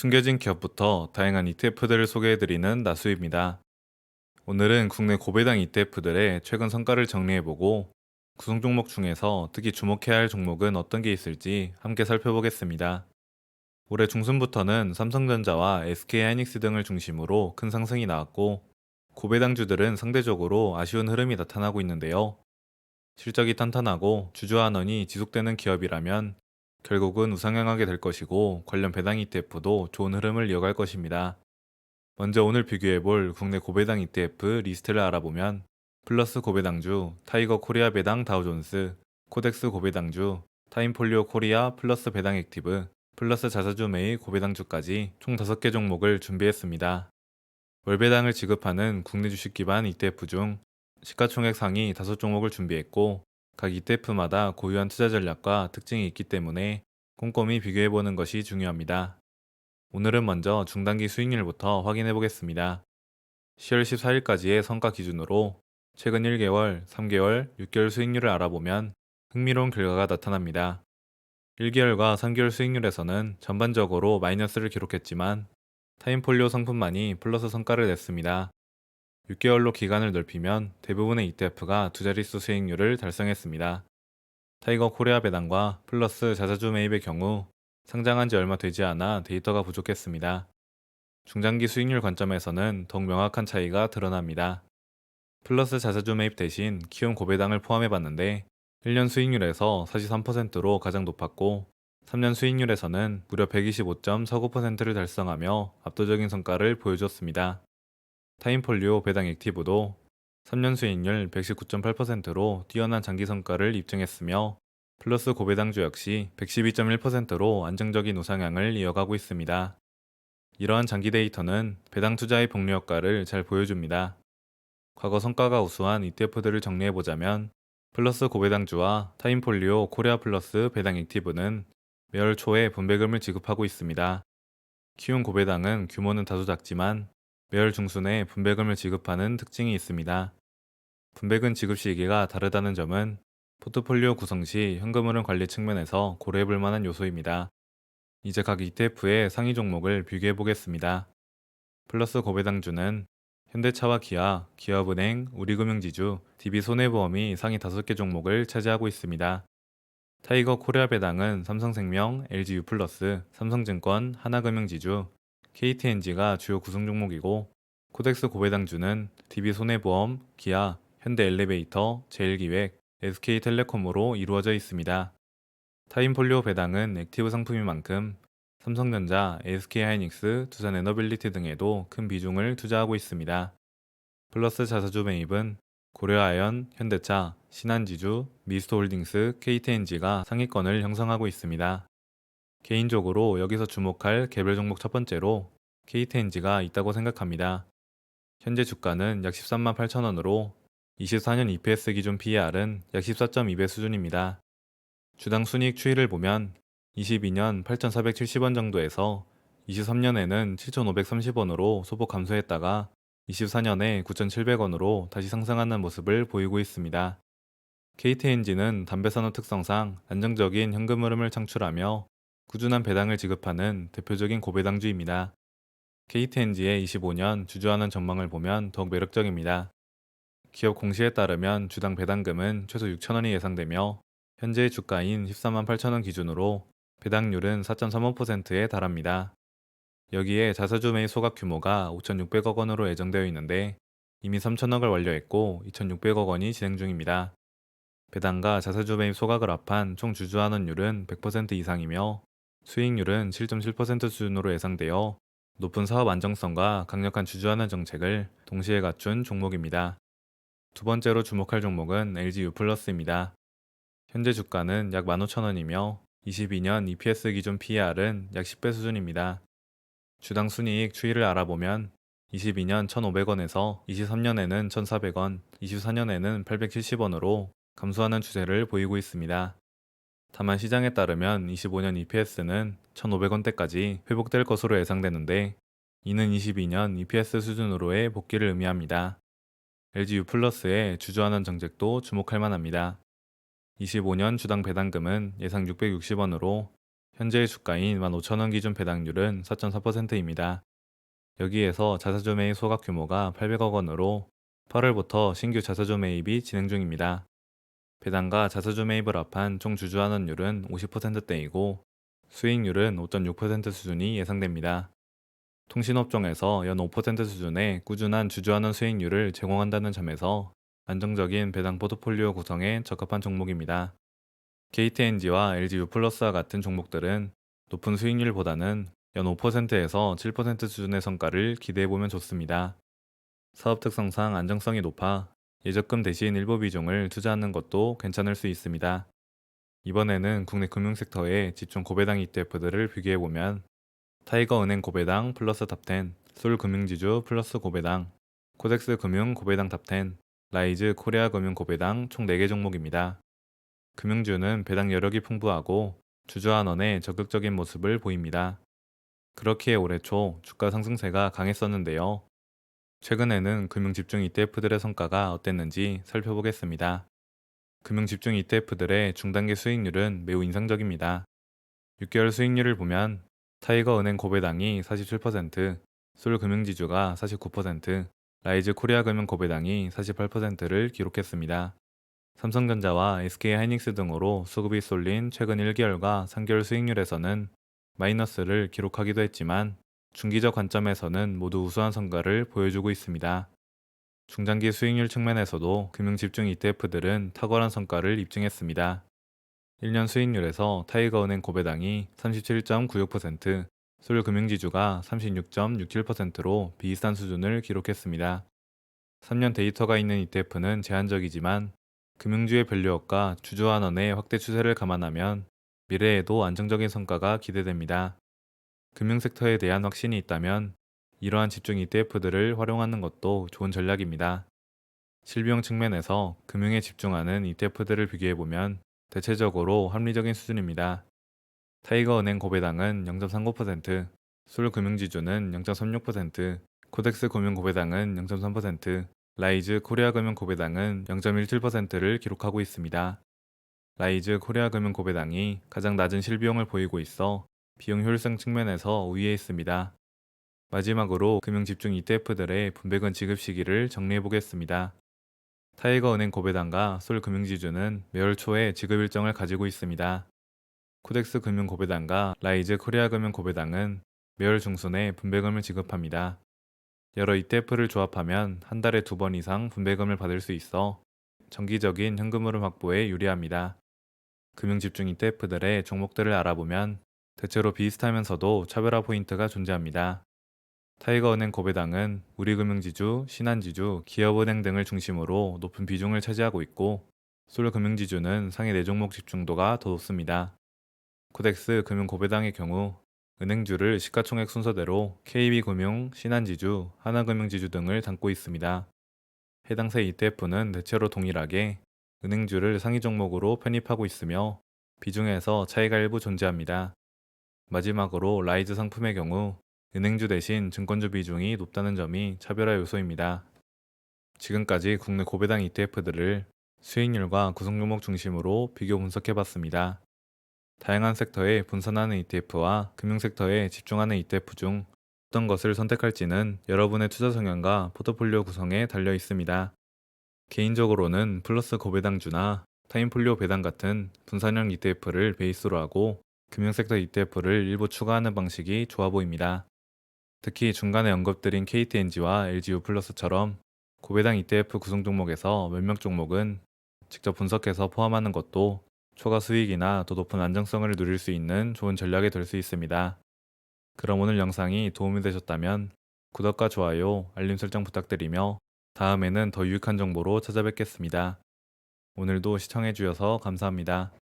숨겨진 기업부터 다양한 ETF들을 소개해드리는 나수입니다. 오늘은 국내 고배당 ETF들의 최근 성과를 정리해보고 구성 종목 중에서 특히 주목해야 할 종목은 어떤 게 있을지 함께 살펴보겠습니다. 올해 중순부터는 삼성전자와 SK하이닉스 등을 중심으로 큰 상승이 나왔고 고배당주들은 상대적으로 아쉬운 흐름이 나타나고 있는데요. 실적이 탄탄하고 주주환원이 지속되는 기업이라면 결국은 우상향하게 될 것이고 관련 배당 ETF도 좋은 흐름을 이어갈 것입니다. 먼저 오늘 비교해볼 국내 고배당 ETF 리스트를 알아보면 플러스 고배당주, 타이거 코리아 배당 다우존스, 코덱스 고배당주, 타임폴리오 코리아 플러스 배당 액티브, 플러스 자사주 메이 고배당주까지 총 5개 종목을 준비했습니다. 월배당을 지급하는 국내 주식 기반 ETF 중 시가총액 상위 5종목을 준비했고 각 ETF마다 고유한 투자 전략과 특징이 있기 때문에 꼼꼼히 비교해 보는 것이 중요합니다. 오늘은 먼저 중단기 수익률부터 확인해 보겠습니다. 10월 14일까지의 성과 기준으로 최근 1개월, 3개월, 6개월 수익률을 알아보면 흥미로운 결과가 나타납니다. 1개월과 3개월 수익률에서는 전반적으로 마이너스를 기록했지만 타임폴리오 상품만이 플러스 성과를 냈습니다. 6개월로 기간을 넓히면 대부분의 ETF가 두 자릿수 수익률을 달성했습니다. 타이거 코리아 배당과 플러스 자사주 매입의 경우 상장한 지 얼마 되지 않아 데이터가 부족했습니다. 중장기 수익률 관점에서는 더욱 명확한 차이가 드러납니다. 플러스 자사주 매입 대신 키움 고배당을 포함해 봤는데 1년 수익률에서 43%로 가장 높았고 3년 수익률에서는 무려 125.49%를 달성하며 압도적인 성과를 보여줬습니다. 타임폴리오 배당 액티브도 3년 수익률 119.8%로 뛰어난 장기 성과를 입증했으며 플러스 고배당주 역시 112.1%로 안정적인 우상향을 이어가고 있습니다. 이러한 장기 데이터는 배당 투자의 복리 효과를 잘 보여줍니다. 과거 성과가 우수한 ETF들을 정리해보자면 플러스 고배당주와 타임폴리오 코리아 플러스 배당 액티브는 매월 초에 분배금을 지급하고 있습니다. 키움 고배당은 규모는 다소 작지만 매월 중순에 분배금을 지급하는 특징이 있습니다. 분배금 지급 시기가 다르다는 점은 포트폴리오 구성 시 현금흐름 관리 측면에서 고려해 볼 만한 요소입니다. 이제 각 ETF의 상위 종목을 비교해 보겠습니다. 플러스 고배당주는 현대차와 기아, 기업은행, 우리금융지주, DB손해보험이 상위 5개 종목을 차지하고 있습니다. 타이거 코리아 배당은 삼성생명, LGU 플러스, 삼성증권, 하나금융지주, KTNG가 주요 구성 종목이고 코덱스 고배당주는 DB손해보험, 기아, 현대엘리베이터, 제일기획, SK텔레콤으로 이루어져 있습니다. 타임폴리오 배당은 액티브 상품인 만큼 삼성전자, SK하이닉스, 두산에너빌리티 등에도 큰 비중을 투자하고 있습니다. 플러스 자사주 매입은 고려아연, 현대차, 신한지주, 미스토홀딩스, KTNG가 상위권을 형성하고 있습니다. 개인적으로 여기서 주목할 개별 종목 첫 번째로 KTNG가 있다고 생각합니다. 현재 주가는 약 13만 8천 원으로 24년 EPS 기준 PER은 약 14.2배 수준입니다. 주당 순이익 추이를 보면 22년 8,470원 정도에서 23년에는 7,530원으로 소폭 감소했다가 24년에 9,700원으로 다시 상승하는 모습을 보이고 있습니다. KTNG는 담배 산업 특성상 안정적인 현금 흐름을 창출하며 꾸준한 배당을 지급하는 대표적인 고배당주입니다. KTNG의 25년 주주하는 전망을 보면 더욱 매력적입니다. 기업 공시에 따르면 주당 배당금은 최소 6천원이 예상되며 현재의 주가인 14만 8천원 기준으로 배당률은 4.35%에 달합니다. 여기에 자사주 매입 소각 규모가 5,600억 원으로 예정되어 있는데 이미 3천억을 완료했고 2,600억 원이 진행 중입니다. 배당과 자사주 매입 소각을 합한 총 주주환원율은 100% 이상이며 수익률은 7.7% 수준으로 예상되어 높은 사업 안정성과 강력한 주주환원 정책을 동시에 갖춘 종목입니다. 두 번째로 주목할 종목은 LG U+입니다. 현재 주가는 약 15,000원이며 22년 EPS 기준 PER은 약 10배 수준입니다. 주당 순이익 추이를 알아보면 22년 1,500원에서 23년에는 1,400원, 24년에는 870원으로 감소하는 추세를 보이고 있습니다. 다만 시장에 따르면 25년 EPS는 1,500원대까지 회복될 것으로 예상되는데 이는 22년 EPS 수준으로의 복귀를 의미합니다. LG U 플러스의 주주환원 정책도 주목할 만합니다. 25년 주당 배당금은 예상 660원으로 현재의 주가인 15,000원 기준 배당률은 4.4%입니다. 여기에서 자사주 매입 소각 규모가 800억 원으로 8월부터 신규 자사주 매입이 진행 중입니다. 배당과 자사주 매입을 합한 총 주주환원율은 50%대이고 수익률은 5.6% 수준이 예상됩니다. 통신업종에서 연 5% 수준의 꾸준한 주주환원 수익률을 제공한다는 점에서 안정적인 배당 포트폴리오 구성에 적합한 종목입니다. KTNG와 LG U+와 같은 종목들은 높은 수익률보다는 연 5%에서 7% 수준의 성과를 기대해 보면 좋습니다. 사업 특성상 안정성이 높아 예적금 대신 일부 비중을 투자하는 것도 괜찮을 수 있습니다. 이번에는 국내 금융섹터의 집중 고배당 ETF들을 비교해보면 타이거 은행 고배당 플러스 탑10, 솔금융지주 플러스 고배당, 코덱스 금융 고배당 탑10, 라이즈 코리아 금융 고배당 총 4개 종목입니다. 금융주는 배당 여력이 풍부하고 주주환원의 적극적인 모습을 보입니다. 그렇기에 올해 초 주가 상승세가 강했었는데요. 최근에는 금융 집중 ETF들의 성과가 어땠는지 살펴보겠습니다. 금융 집중 ETF들의 중단기 수익률은 매우 인상적입니다. 6개월 수익률을 보면 타이거 은행 고배당이 47%, 솔 금융지주가 49%, 라이즈 코리아 금융 고배당이 48%를 기록했습니다. 삼성전자와 SK하이닉스 등으로 수급이 쏠린 최근 1개월과 3개월 수익률에서는 마이너스를 기록하기도 했지만 중기적 관점에서는 모두 우수한 성과를 보여주고 있습니다. 중장기 수익률 측면에서도 금융 집중 ETF들은 탁월한 성과를 입증했습니다. 1년 수익률에서 타이거은행 고배당이 37.96%, 솔금융지주가 36.67%로 비슷한 수준을 기록했습니다. 3년 데이터가 있는 ETF는 제한적이지만 금융주의 밸류업과 주주환원의 확대 추세를 감안하면 미래에도 안정적인 성과가 기대됩니다. 금융섹터에 대한 확신이 있다면 이러한 집중 ETF들을 활용하는 것도 좋은 전략입니다. 실비용 측면에서 금융에 집중하는 ETF들을 비교해보면 대체적으로 합리적인 수준입니다. 타이거은행 고배당은 0.39%, 솔금융지주는 0.36%, 코덱스 금융 고배당은 0.3%, 라이즈 코리아 금융 고배당은 0.17%를 기록하고 있습니다. 라이즈 코리아 금융 고배당이 가장 낮은 실비용을 보이고 있어 비용 효율성 측면에서 우위에 있습니다. 마지막으로 금융 집중 ETF들의 분배금 지급 시기를 정리해 보겠습니다. 타이거은행 고배당과 솔금융지주는 매월 초에 지급 일정을 가지고 있습니다. 코덱스 금융 고배당과 라이즈 코리아 금융 고배당은 매월 중순에 분배금을 지급합니다. 여러 ETF를 조합하면 한 달에 두 번 이상 분배금을 받을 수 있어 정기적인 현금 흐름 확보에 유리합니다. 금융 집중 ETF들의 종목들을 알아보면 대체로 비슷하면서도 차별화 포인트가 존재합니다. 타이거은행 고배당은 우리금융지주, 신한지주, 기업은행 등을 중심으로 높은 비중을 차지하고 있고 솔금융지주는 상위 4종목 집중도가 더 높습니다. 코덱스 금융 고배당의 경우 은행주를 시가총액 순서대로 KB금융, 신한지주, 하나금융지주 등을 담고 있습니다. 해당 세 ETF는 대체로 동일하게 은행주를 상위 종목으로 편입하고 있으며 비중에서 차이가 일부 존재합니다. 마지막으로 라이즈 상품의 경우 은행주 대신 증권주 비중이 높다는 점이 차별화 요소입니다. 지금까지 국내 고배당 ETF들을 수익률과 구성 종목 중심으로 비교 분석해 봤습니다. 다양한 섹터에 분산하는 ETF와 금융 섹터에 집중하는 ETF 중 어떤 것을 선택할지는 여러분의 투자 성향과 포트폴리오 구성에 달려 있습니다. 개인적으로는 플러스 고배당주나 타임폴리오 배당 같은 분산형 ETF를 베이스로 하고 금융섹터 ETF를 일부 추가하는 방식이 좋아 보입니다. 특히 중간에 언급드린 KTNG와 LGU+처럼 고배당 ETF 구성 종목에서 몇몇 종목은 직접 분석해서 포함하는 것도 초과 수익이나 더 높은 안정성을 누릴 수 있는 좋은 전략이 될 수 있습니다. 그럼 오늘 영상이 도움이 되셨다면 구독과 좋아요, 알림 설정 부탁드리며 다음에는 더 유익한 정보로 찾아뵙겠습니다. 오늘도 시청해주셔서 감사합니다.